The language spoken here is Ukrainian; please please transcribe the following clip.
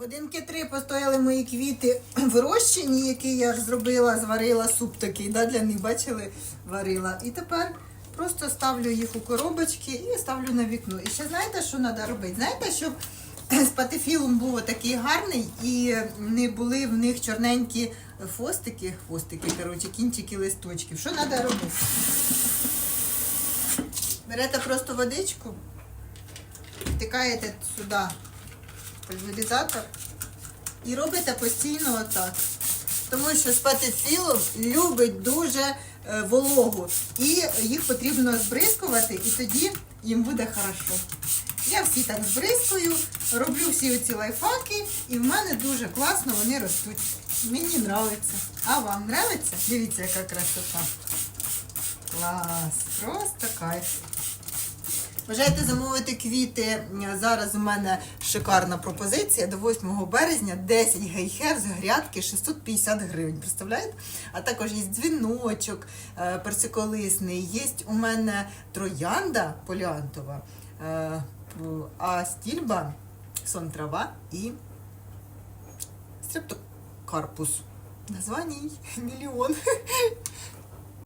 Годинки три постояли мої квіти вирощені, які я зробила, зварила суп такий, да, для них бачили, варила. І тепер просто ставлю їх у коробочки і ставлю на вікно. І ще знаєте, що треба робити? Знаєте, щоб з патефілом був такий гарний і не були в них чорненькі фостики, хвостики, коротше, кінчики листочків. Що треба робити? Берете просто водичку, втикаєте сюди пульверизатор і робите постійно отак. Тому що спатифіло любить дуже е, вологу. І їх потрібно збризкувати, і тоді їм буде хорошо. Я всі так збризкую, роблю всі оці лайфхаки, і в мене дуже класно вони ростуть. Мені подобається. А вам подобається? Дивіться, яка красота. Клас, просто кайф. Бажаєте замовити квіти? Зараз у мене шикарна пропозиція. До 8 березня 10 гейхер з грядки 650 гривень. Представляєте? А також є дзвіночок е, персиколисний, є у мене троянда поліантова, е, а стільба, сон трава і стрептокарпус. Названій мільйон.